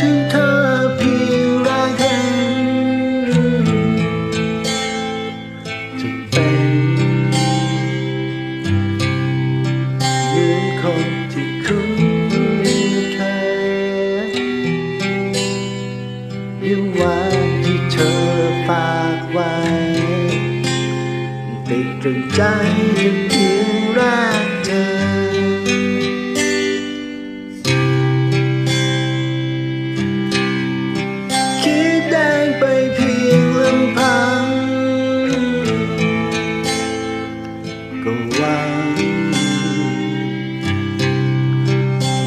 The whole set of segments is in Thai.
ถึงเธอเพียงรายแทนจะเป็นเหมือนคนที่คุ้นเคยยิ้วานที่เธอฝากไว้ติดตรึงใจเพียงราย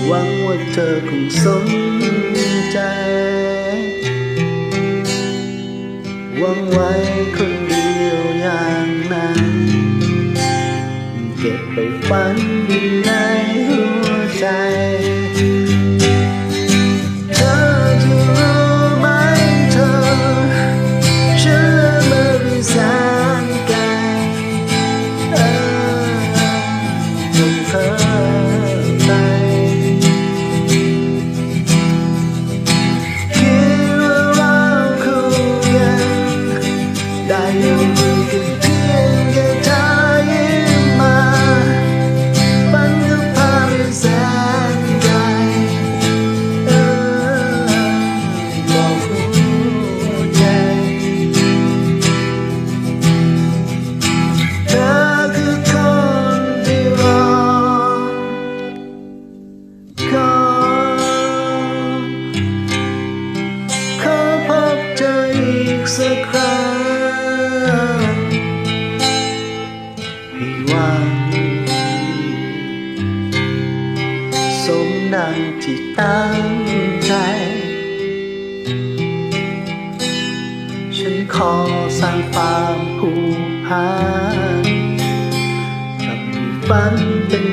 หวังว่าเธอคงสนใจหวังไว้คน ที่ตั้งใจ ฉันขอสร้างความผูกพันกับฝันเป็น